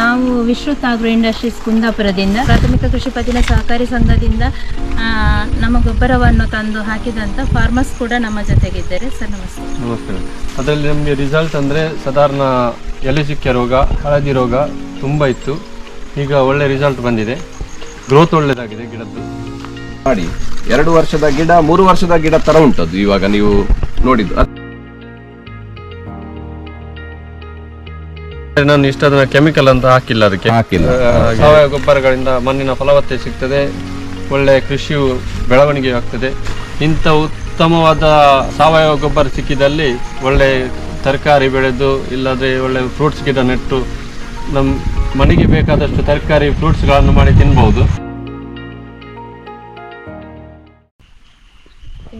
ನಾವು ವಿಶ್ರುತ್ agro industries ಕುಂದಾಪುರದಿಂದ ಪ್ರಾಥಮಿಕ ಕೃಷಿ ಪತ್ತಿನ ಸಹಕಾರಿ ಸಂಘದಿಂದ ನಮ್ಮ ಗೊಬ್ಬರವನ್ನು ತಂದು ಹಾಕಿದಂಥ ಫಾರ್ಮರ್ಸ್ ಕೂಡ ನಮ್ಮ ಜೊತೆಗಿದ್ದಾರೆ. ಸರ್ ನಮಸ್ತೆ. ನಮಸ್ತೆ. ಅದರಲ್ಲಿ ನಮಗೆ ರಿಸಲ್ಟ್ ಅಂದರೆ ಸಾಧಾರಣ ಎಲೆ ಚುಕ್ಕೆ ರೋಗ ಹಳದಿ ರೋಗ ತುಂಬ ಇತ್ತು. ಈಗ ಒಳ್ಳೆ ರಿಸಲ್ಟ್ ಬಂದಿದೆ. ಗ್ರೋತ್ ಒಳ್ಳೆಯದಾಗಿದೆ ಗಿಡದ್ದು. ಮಾಡಿ ಎರಡು ವರ್ಷದ ಗಿಡ ಮೂರು ವರ್ಷದ ಗಿಡ ತರ ಉಂಟದು ಇವಾಗ ನೀವು ನೋಡಿದ್ದು. ನಾನು ಇಷ್ಟದ ಕೆಮಿಕಲ್ ಅಂತ ಹಾಕಿಲ್ಲ ಅದಕ್ಕೆ. ಹಾಕಿಲ್ಲ. ಸಾವಯವ ಗೊಬ್ಬರಗಳಿಂದ ಮಣ್ಣಿನ ಫಲವತ್ತತೆ ಸಿಗ್ತದೆ ಒಳ್ಳೆ ಕೃಷಿಯು ಬೆಳವಣಿಗೆ ಆಗ್ತದೆ. ಇಂಥ ಉತ್ತಮವಾದ ಸಾವಯವ ಗೊಬ್ಬರ ಸಿಕ್ಕಿದಲ್ಲಿ ಒಳ್ಳೆ ತರಕಾರಿ ಬೆಳೆದು ಇಲ್ಲದ್ರೆ ಒಳ್ಳೆ ಫ್ರೂಟ್ಸ್ ಗಿಡ ನೆಟ್ಟು ನಮ್ಮ ಮನೆಗೆ ಬೇಕಾದಷ್ಟು ತರಕಾರಿ ಫ್ರೂಟ್ಸ್ಗಳನ್ನು ಮಾಡಿ ತಿನ್ಬಹುದು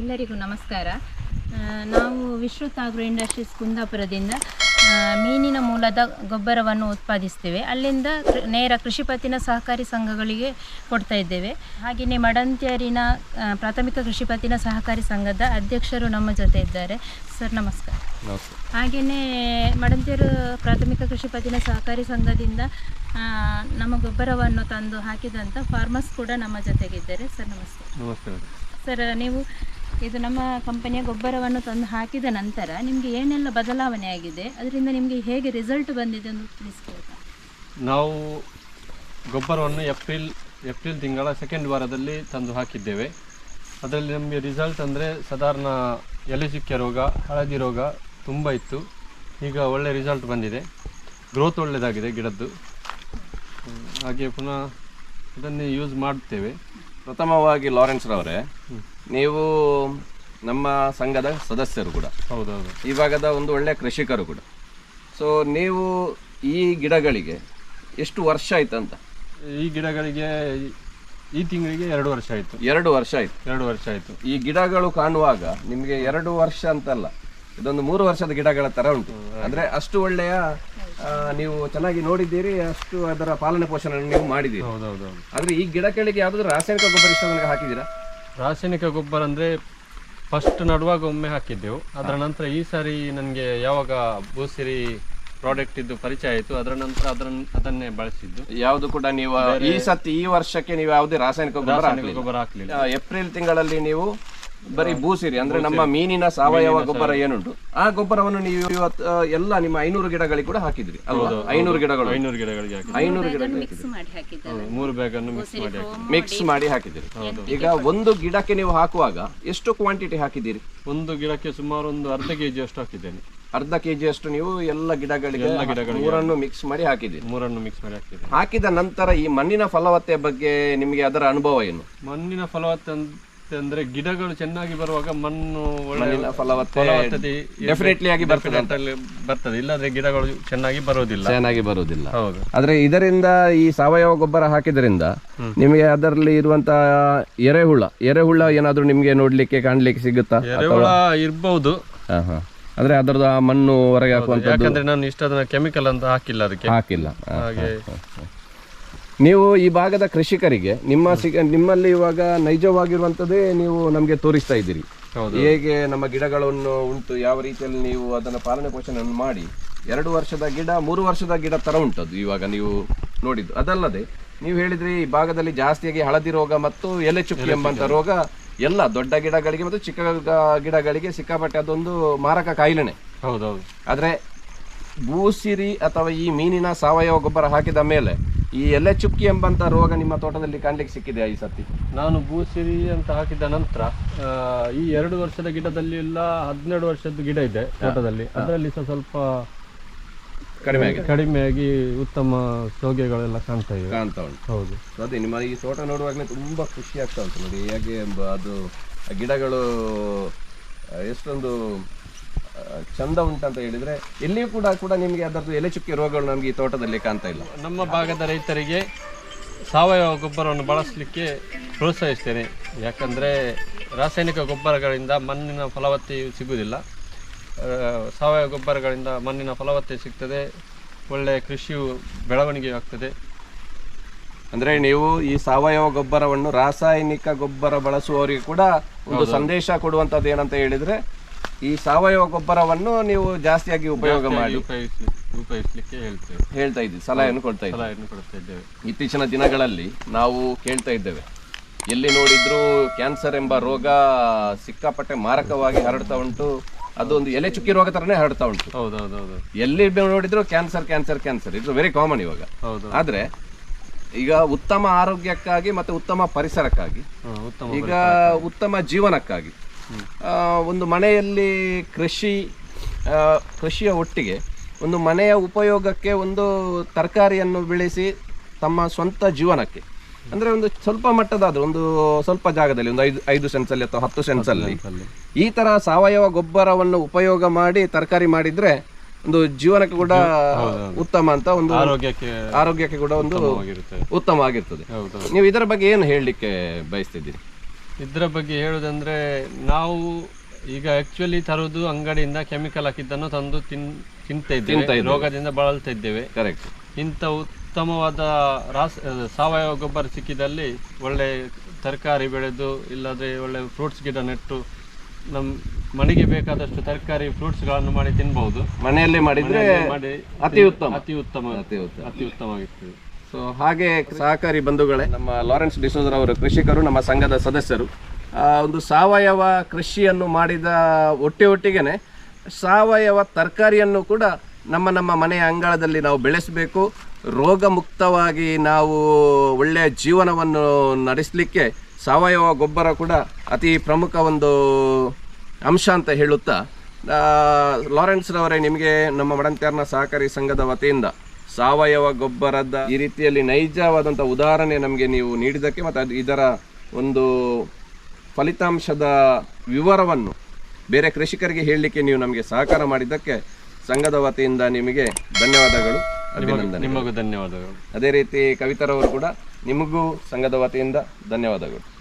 ಎಲ್ಲರಿಗೂ ನಮಸ್ಕಾರ. ನಾವು ವಿಶ್ರುತ್ ಆಗ್ರೋ ಇಂಡಸ್ಟ್ರೀಸ್ ಕುಂದಾಪುರದಿಂದ ಮೀನಿನ ಮೂಲದ ಗೊಬ್ಬರವನ್ನು ಉತ್ಪಾದಿಸ್ತೇವೆ. ಅಲ್ಲಿಂದ ನೇರ ಕೃಷಿ ಪತ್ತಿನ ಸಹಕಾರಿ ಸಂಘಗಳಿಗೆ ಕೊಡ್ತಾ ಇದ್ದೇವೆ. ಹಾಗೆಯೇ ಮಡಂತ್ಯರಿನ ಪ್ರಾಥಮಿಕ ಕೃಷಿ ಪತ್ತಿನ ಸಹಕಾರಿ ಸಂಘದ ಅಧ್ಯಕ್ಷರು ನಮ್ಮ ಜೊತೆ ಇದ್ದಾರೆ. ಸರ್ ನಮಸ್ಕಾರ. ಹಾಗೆಯೇ ಮಡಂತ್ಯರು ಪ್ರಾಥಮಿಕ ಕೃಷಿ ಪತ್ತಿನ ಸಹಕಾರಿ ಸಂಘದಿಂದ ನಮ್ಮ ಗೊಬ್ಬರವನ್ನು ತಂದು ಹಾಕಿದಂಥ ಫಾರ್ಮರ್ಸ್ ಕೂಡ ನಮ್ಮ ಜೊತೆಗಿದ್ದಾರೆ. ಸರ್ ನಮಸ್ತೆ. ನಮಸ್ಕಾರ ಸರ್, ನೀವು ಇದು ನಮ್ಮ ಕಂಪನಿಯ ಗೊಬ್ಬರವನ್ನು ತಂದು ಹಾಕಿದ ನಂತರ ನಿಮಗೆ ಏನೆಲ್ಲ ಬದಲಾವಣೆ ಆಗಿದೆ? ಅದರಿಂದ ನಿಮಗೆ ಹೇಗೆ ರಿಸಲ್ಟ್ ಬಂದಿದೆ ಅಂತ ತಿಳಿಸ್ಬೋದಾ ನಾವು ಗೊಬ್ಬರವನ್ನು ಏಪ್ರಿಲ್ ಏಪ್ರಿಲ್ ತಿಂಗಳ ಸೆಕೆಂಡ್ ವಾರದಲ್ಲಿ ತಂದು ಹಾಕಿದ್ದೇವೆ. ಅದರಲ್ಲಿ ನಮಗೆ ರಿಸಲ್ಟ್ ಅಂದರೆ ಸಾಧಾರಣ ಎಲೆ ಚುಕ್ಕೆ ರೋಗ, ಹಳದಿ ರೋಗ ತುಂಬ ಇತ್ತು. ಈಗ ಒಳ್ಳೆ ರಿಸಲ್ಟ್ ಬಂದಿದೆ. ಗ್ರೋತ್ ಒಳ್ಳೆಯದಾಗಿದೆ ಗಿಡದ್ದು. ಹಾಗೆ ಪುನಃ ಅದನ್ನೇ ಯೂಸ್ ಮಾಡ್ತೇವೆ. ಪ್ರಥಮವಾಗಿ ಲಾರೆನ್ಸ್ ರವರೇ ನೀವು ನಮ್ಮ ಸಂಘದ ಸದಸ್ಯರು ಕೂಡ. ಹೌದೌದು. ಇವಾಗದ ಭಾಗದ ಒಂದು ಒಳ್ಳೆ ಕೃಷಿಕರು ಕೂಡ. ಸೊ ನೀವು ಈ ಗಿಡಗಳಿಗೆ ಎಷ್ಟು ವರ್ಷ ಆಯ್ತಂತ? ಈ ಗಿಡಗಳಿಗೆ ಈ- ತಿಂಗಳಿಗೆ ಎರಡು ವರ್ಷ ಆಯಿತು. ಎರಡು ವರ್ಷ ಆಯ್ತು. ಎರಡು ವರ್ಷ ಆಯಿತು. ಈ ಗಿಡಗಳು ಕಾಣುವಾಗ ನಿಮಗೆ ಎರಡು ವರ್ಷ ಅಂತಲ್ಲ ಇದೊಂದು ಮೂರು ವರ್ಷದ ಗಿಡಗಳ ತರ ಉಂಟು. ಅಂದ್ರೆ ಅಷ್ಟು ಒಳ್ಳೆಯ ನೀವು ಚೆನ್ನಾಗಿ ನೋಡಿದ್ದೀರಿ ಅಷ್ಟು ಅದರ ಪಾಲನೆ ಪೋಷಣೆ ನೀವು ಮಾಡಿದ್ದೀರಿ. ಹೌದೌದು ಆದರೆ ಈ ಗಿಡಗಳಿಗೆ ಯಾವ್ದಾದ್ರು ರಾಸಾಯನಿಕ ಗೊಬ್ಬರ ಇಷ್ಟ ನನಗೆ ಹಾಕಿದ್ದೀರಾ? ರಾಸಾಯನಿಕ ಗೊಬ್ಬರ ಅಂದರೆ ಫಸ್ಟ್ ನಡುವಾಗ ಒಮ್ಮೆ ಹಾಕಿದ್ದೆವು. ಅದರ ನಂತರ ಈ ಸಾರಿ ನನಗೆ ಯಾವಾಗ ಭೂಸಿರಿ ಪ್ರಾಡಕ್ಟ್ ಇದ್ದು ಪರಿಚಯ ಆಯಿತು. ಅದರ ನಂತರ ಅದನ್ನ ಅದನ್ನೇ ಬಳಸಿದ್ದು. ಯಾವುದು ಕೂಡ ನೀವು ಈ ಸತಿ ಈ ವರ್ಷಕ್ಕೆ ನೀವು ಯಾವುದೇ ರಾಸಾಯನಿಕ ಗೊಬ್ಬರ ಗೊಬ್ಬರ ಹಾಕಲಿಲ್ಲ. ಏಪ್ರಿಲ್ ತಿಂಗಳಲ್ಲಿ ನೀವು ಬರೀ ಭೂಸಿರಿ ಅಂದ್ರೆ ನಮ್ಮ ಮೀನಿನ ಸಾವಯವ ಗೊಬ್ಬರ ಏನುಂಟು? ಆ ಗೊಬ್ಬರವನ್ನು ನೀವು ಇವತ್ತು ಎಲ್ಲ ನಿಮ್ಮ ಐನೂರು ಗಿಡಗಳಿಗೆ ಕೂಡ ಹಾಕಿದ್ರಿ ಅಲ್ವಾ? ಐನೂರು ಗಿಡಗಳು. ಐನೂರು ಗಿಡಗಳಿಗೆ ಐನೂರು ಗಿಡಗಳು ಮಿಕ್ಸ್ ಮಾಡಿ ಹಾಕಿದ್ದಾರೆ. ಮೂರು ಬ್ಯಾಗ್ ಅನ್ನು ಮಿಕ್ಸ್ ಮಾಡಿ ಮಿಕ್ಸ್ ಮಾಡಿ ಹಾಕಿದಿರಿ ಈಗ ಒಂದು ಗಿಡಕ್ಕೆ ನೀವು ಹಾಕುವಾಗ ಎಷ್ಟು ಕ್ವಾಂಟಿಟಿ ಹಾಕಿದ್ದೀರಿ? ಒಂದು ಗಿಡಕ್ಕೆ ಸುಮಾರು ಒಂದು ಅರ್ಧ ಕೆಜಿ ಅಷ್ಟು ಹಾಕಿದ್ದೇನೆ. ಅರ್ಧ ಕೆಜಿ ಅಷ್ಟು ನೀವು ಎಲ್ಲ ಗಿಡಗಳಿಗೆ ಎಲ್ಲ ಗಿಡಗಳಿಗೆ ಮೂರನ್ನು ಮಿಕ್ಸ್ ಮಾಡಿ ಹಾಕಿದ್ದೀರಿ. ಮೂರನ್ನು ಮಿಕ್ಸ್ ಮಾಡಿ ಹಾಕಿದ್ದೀರಿ ಹಾಕಿದ ನಂತರ ಈ ಮಣ್ಣಿನ ಫಲವತ್ತೆ ಬಗ್ಗೆ ನಿಮಗೆ ಅದರ ಅನುಭವ ಏನು? ಮಣ್ಣಿನ ಫಲವತ್ತೆ ಅಂತ ಅಂದ್ರೆ ಗಿಡಗಳು ಚೆನ್ನಾಗಿ ಬರುವಾಗ ಮಣ್ಣು ಒಳ್ಳೆ ಫಲವತ್ತತೆ ಡೆಫಿನೆಟ್ಲಿ ಆಗಿ ಬರ್ತದೆ. ಬರ್ತದೆ. ಇಲ್ಲಾದ್ರೆ ಗಿಡಗಳು ಚೆನ್ನಾಗಿ ಬರೋದಿಲ್ಲ ಚೆನ್ನಾಗಿ ಬರೋದಿಲ್ಲ ಹೌದು. ಆದ್ರೆ ಇದರಿಂದ ಈ ಸಾವಯವ ಗೊಬ್ಬರ ಹಾಕಿದ್ರಿಂದ ನಿಮಗೆ ಅದರಲ್ಲಿ ಇರುವಂತಹ ಎರೆಹುಳ ಎರೆಹುಳ ಏನಾದ್ರೂ ನಿಮ್ಗೆ ನೋಡ್ಲಿಕ್ಕೆ ಕಾಣ್ಲಿಕ್ಕೆ ಸಿಗುತ್ತಾ? ಎರೆಹುಳ ಇರ್ಬಹುದು ಹಾ, ಹಾ. ಅಂದ್ರೆ ಅದರದ್ದು ಆ ಮಣ್ಣು ಹೊರಗೆ ಹಾಕುವಂತ ಯಾಕಂದ್ರೆ ನಾನು ಇಷ್ಟ ಕೆಮಿಕಲ್ ಅಂತ ಹಾಕಿಲ್ಲ ಅದಕ್ಕೆ. ಹಾಕಿಲ್ಲ. ಹಾಗೆ ನೀವು ಈ ಭಾಗದ ಕೃಷಿಕರಿಗೆ ನಿಮ್ಮ ಸಿಗ ನಿಮ್ಮಲ್ಲಿ ಇವಾಗ ನೈಜವಾಗಿರುವಂತದೇ ನೀವು ನಮಗೆ ತೋರಿಸ್ತಾ ಇದ್ದೀರಿ. ಹೌದು. ಹೇಗೆ ನಮ್ಮ ಗಿಡಗಳನ್ನು ಉಂಟು ಯಾವ ರೀತಿಯಲ್ಲಿ ನೀವು ಅದನ್ನು ಪಾಲನೆ ಪೋಷಣೆಯನ್ನು ಮಾಡಿ ಎರಡು ವರ್ಷದ ಗಿಡ ಮೂರು ವರ್ಷದ ಗಿಡ ತರ ಉಂಟದ್ದು ಇವಾಗ ನೀವು ನೋಡಿದ್ದು. ಅದಲ್ಲದೆ ನೀವು ಹೇಳಿದ್ರಿ ಈ ಭಾಗದಲ್ಲಿ ಜಾಸ್ತಿಯಾಗಿ ಹಳದಿ ರೋಗ ಮತ್ತು ಎಲೆ ಚುಕ್ಕಿ ಎಂಬಂತ ರೋಗ ಎಲ್ಲ ದೊಡ್ಡ ಗಿಡಗಳಿಗೆ ಮತ್ತು ಚಿಕ್ಕ ಗಿಡಗಳಿಗೆ ಸಿಕ್ಕಾಪಟ್ಟೆ ಅದೊಂದು ಮಾರಕ ಕಾಯಿಲೆನೆ. ಹೌದೌದು. ಆದ್ರೆ ಭೂಸಿರಿ ಅಥವಾ ಈ ಮೀನಿನ ಸಾವಯವ ಗೊಬ್ಬರ ಹಾಕಿದ ಮೇಲೆ ಈ ಎಲೆ ಚುಕ್ಕಿ ಎಂಬಂತ ರೋಗ ನಿಮ್ಮ ತೋಟದಲ್ಲಿ ಕಾಣ್ಲಿಕ್ಕೆ ಸಿಕ್ಕಿದೆ ಈ ಸತಿ? ನಾನು ಭೂಸಿರಿ ಅಂತ ಹಾಕಿದ ನಂತರ ಆ, ಈ ಎರಡು ವರ್ಷದ ಗಿಡದಲ್ಲಿ ಎಲ್ಲ ಹದಿನೆರಡು ವರ್ಷದ ಗಿಡ ಇದೆ ತೋಟದಲ್ಲಿ. ಅದರಲ್ಲಿ ಸಹ ಸ್ವಲ್ಪ ಕಡಿಮೆ ಆಗಿದೆ. ಕಡಿಮೆಯಾಗಿ ಉತ್ತಮ ಸೋಗೆಗಳೆಲ್ಲ ಕಾಣ್ತಾ ಇವೆ. ಕಾಣ್ತಾ ಉಂಟು. ಹೌದು. ಅದೇ ನಿಮ್ಮ ಈ ತೋಟ ನೋಡುವಾಗಲೇ ತುಂಬಾ ಖುಷಿ ಆಗ್ತಾ ಉಂಟು ನೋಡಿ ಹೇಗೆ ಎಂಬ- ಅದು ಆ ಗಿಡಗಳು ಆ, ಎಷ್ಟೊಂದು ಚಂದ ಉಂಟಂತ ಹೇಳಿದ್ರೆ ಎಲ್ಲಿಯೂ ಕೂಡ ಕೂಡ ನಿಮಗೆ ಅದರದ್ದು ಎಲೆ ಚುಕ್ಕಿ ರೋಗಗಳು ನಮಗೆ ಈ ತೋಟದಲ್ಲಿ ಕಾಣ್ತಾ ಇಲ್ಲ. ನಮ್ಮ ಭಾಗದ ರೈತರಿಗೆ ಸಾವಯವ ಗೊಬ್ಬರವನ್ನು ಬಳಸಲಿಕ್ಕೆ ಪ್ರೋತ್ಸಾಹಿಸ್ತೇನೆ. ಯಾಕಂದರೆ ರಾಸಾಯನಿಕ ಗೊಬ್ಬರಗಳಿಂದ ಮಣ್ಣಿನ ಫಲವತ್ತೆಯು ಸಿಗುವುದಿಲ್ಲ. ಸಾವಯವ ಗೊಬ್ಬರಗಳಿಂದ ಮಣ್ಣಿನ ಫಲವತ್ತೆ ಸಿಗ್ತದೆ ಒಳ್ಳೆಯ ಕೃಷಿಯು ಬೆಳವಣಿಗೆ ಆಗ್ತದೆ. ಅಂದರೆ ನೀವು ಈ ಸಾವಯವ ಗೊಬ್ಬರವನ್ನು ರಾಸಾಯನಿಕ ಗೊಬ್ಬರ ಬಳಸುವವರಿಗೆ ಕೂಡ ಒಂದು ಸಂದೇಶ ಕೊಡುವಂಥದ್ದು ಏನಂತ ಹೇಳಿದ್ರೆ ಈ ಸಾವಯವ ಗೊಬ್ಬರವನ್ನು ನೀವು ಜಾಸ್ತಿಯಾಗಿ ಉಪಯೋಗ ಮಾಡಿ ಉಪಯೋಗಿಸಿ ಉಪಯೋಗಿಸಲಿಕ್ಕೆ ಹೇಳ್ತೇವೆ ಹೇಳ್ತಾ ಇದ್ದೀವಿ ಸಲಹೆಯನ್ನು ಕೊಡ್ತಾ ಇದ್ದೀವಿ ಸಲಹೆಯನ್ನು ಕೊಡ್ತಾ ಇದ್ದೇವೆ. ಇತ್ತೀಚಿನ ದಿನಗಳಲ್ಲಿ ನಾವು ಕೇಳ್ತಾ ಇದ್ದೇವೆ ಎಲ್ಲಿ ನೋಡಿದ್ರೂ ಕ್ಯಾನ್ಸರ್ ಎಂಬ ರೋಗ ಸಿಕ್ಕಾಪಟ್ಟೆ ಮಾರಕವಾಗಿ ಹರಡ್ತಾ ಉಂಟು ಅದೊಂದು ಎಲೆ ಚುಕ್ಕಿ ರೋಗ ತರನೇ ಹರಡ್ತಾ ಉಂಟು. ಹೌದೌದೌದು ಎಲ್ಲಿ ನೋಡಿದ್ರು ಕ್ಯಾನ್ಸರ್ ಕ್ಯಾನ್ಸರ್ ಕ್ಯಾನ್ಸರ್ ಇದು ವೆರಿ ಕಾಮನ್ ಇವಾಗ. ಹೌದು ಆದ್ರೆ ಈಗ ಉತ್ತಮ ಆರೋಗ್ಯಕ್ಕಾಗಿ ಮತ್ತೆ ಉತ್ತಮ ಪರಿಸರಕ್ಕಾಗಿ ಈಗ ಉತ್ತಮ ಜೀವನಕ್ಕಾಗಿ ಒಂದು ಮನೆಯಲ್ಲಿ ಕೃಷಿ ಕೃಷಿಯ ಒಟ್ಟಿಗೆ ಒಂದು ಮನೆಯ ಉಪಯೋಗಕ್ಕೆ ಒಂದು ತರಕಾರಿಯನ್ನು ಬೆಳೆಸಿ ತಮ್ಮ ಸ್ವಂತ ಜೀವನಕ್ಕೆ. ಅಂದರೆ ಒಂದು ಸ್ವಲ್ಪ ಮಟ್ಟದಾದ್ರು ಒಂದು ಸ್ವಲ್ಪ ಜಾಗದಲ್ಲಿ ಒಂದು ಐದು ಐದು ಸೆನ್ಸಲ್ಲಿ ಅಥವಾ ಹತ್ತು ಸೆನ್ಸ್ ಅಲ್ಲಿ. ಅಲ್ಲಿ. ಈ ಥರ ಸಾವಯವ ಗೊಬ್ಬರವನ್ನು ಉಪಯೋಗ ಮಾಡಿ ತರಕಾರಿ ಮಾಡಿದ್ರೆ ಒಂದು ಜೀವನಕ್ಕೆ ಕೂಡ ಉತ್ತಮ ಅಂತ ಒಂದು ಆರೋಗ್ಯಕ್ಕೆ ಆರೋಗ್ಯಕ್ಕೆ ಕೂಡ ಒಂದು ಉತ್ತಮ ಆಗಿರ್ತದೆ ಹೌದು ನೀವು ಇದರ ಬಗ್ಗೆ ಏನು ಹೇಳಲಿಕ್ಕೆ ಬಯಸ್ತಿದ್ದೀರಿ? ಇದ್ರ ಬಗ್ಗೆ ಹೇಳುದಂದ್ರೆ ನಾವು ಈಗ ಆಕ್ಚುಲಿ ತರುವುದು ಅಂಗಡಿಯಿಂದ ಕೆಮಿಕಲ್ ಹಾಕಿದ್ದನ್ನು ತಂದು ತಿನ್ ತಿಂತಾ ಇದ್ದೇವೆ. ರೋಗದಿಂದ ಬಳಲ್ತಾ ಇದ್ದೇವೆ. ಕರೆಕ್ಟ್ ಇಂಥ ಉತ್ತಮವಾದ ರಾಸ್ ಸಾವಯವ ಗೊಬ್ಬರ ಸಿಕ್ಕಿದಲ್ಲಿ ಒಳ್ಳೆ ತರಕಾರಿ ಬೆಳೆದು ಇಲ್ಲದ್ರೆ ಒಳ್ಳೆ ಫ್ರೂಟ್ಸ್ ಗಿಡ ನೆಟ್ಟು ನಮ್ಮ ಮನೆಗೆ ಬೇಕಾದಷ್ಟು ತರಕಾರಿ ಫ್ರೂಟ್ಸ್ಗಳನ್ನು ಮಾಡಿ ತಿನ್ಬಹುದು ಮನೆಯಲ್ಲೇ ಮಾಡಿದ್ರೆ ಮಾಡಿ ಅತಿ ಉತ್ತಮ. ಅತಿ ಉತ್ತಮ. ಅತಿ ಉತ್ತಮ. ಅತಿ ಉತ್ತಮವಾಗಿರ್ತದೆ. ಸೊ ಹಾಗೆ ಸಹಕಾರಿ ಬಂಧುಗಳೇ, ನಮ್ಮ ಲಾರೆನ್ಸ್ ಡಿಸೋಜರ್ ಅವರು ಕೃಷಿಕರು, ನಮ್ಮ ಸಂಘದ ಸದಸ್ಯರು. ಒಂದು ಸಾವಯವ ಕೃಷಿಯನ್ನು ಮಾಡಿದ ಒಟ್ಟೆ ಒಟ್ಟಿಗೆನೆ ಸಾವಯವ ತರಕಾರಿಯನ್ನು ಕೂಡ ನಮ್ಮ ನಮ್ಮ ಮನೆಯ ಅಂಗಳದಲ್ಲಿ ನಾವು ಬೆಳೆಸಬೇಕು. ರೋಗ ಮುಕ್ತವಾಗಿ ನಾವು ಒಳ್ಳೆಯ ಜೀವನವನ್ನು ನಡೆಸಲಿಕ್ಕೆ ಸಾವಯವ ಗೊಬ್ಬರ ಕೂಡ ಅತಿ ಪ್ರಮುಖ ಒಂದು ಅಂಶ ಅಂತ ಹೇಳುತ್ತಾ ಲಾರೆನ್ಸ್ರವರೇ ಲಾರೆನ್ಸ್ ರವರೇ ನಿಮಗೆ ನಮ್ಮ ಮಡಂತ್ಯಾರ್ನ ಸಹಕಾರಿ ಸಂಘದ ವತಿಯಿಂದ ಸಾವಯವ ಗೊಬ್ಬರದ ಈ ರೀತಿಯಲ್ಲಿ ನೈಜವಾದಂಥ ಉದಾಹರಣೆ ನಮಗೆ ನೀವು ನೀಡಿದ್ದಕ್ಕೆ ಮತ್ತು ಅದು ಇದರ ಒಂದು ಫಲಿತಾಂಶದ ವಿವರವನ್ನು ಬೇರೆ ಕೃಷಿಕರಿಗೆ ಹೇಳಲಿಕ್ಕೆ ನೀವು ನಮಗೆ ಸಹಕಾರ ಮಾಡಿದ್ದಕ್ಕೆ ಸಂಘದ ವತಿಯಿಂದ ನಿಮಗೆ ಧನ್ಯವಾದಗಳು ಅಭಿನಂದನೆ ನಿಮಗೂ ಧನ್ಯವಾದಗಳು. ಅದೇ ರೀತಿ ಕವಿತರವರು ಕೂಡ ನಿಮಗೂ ಸಂಘದ ವತಿಯಿಂದ ಧನ್ಯವಾದಗಳು.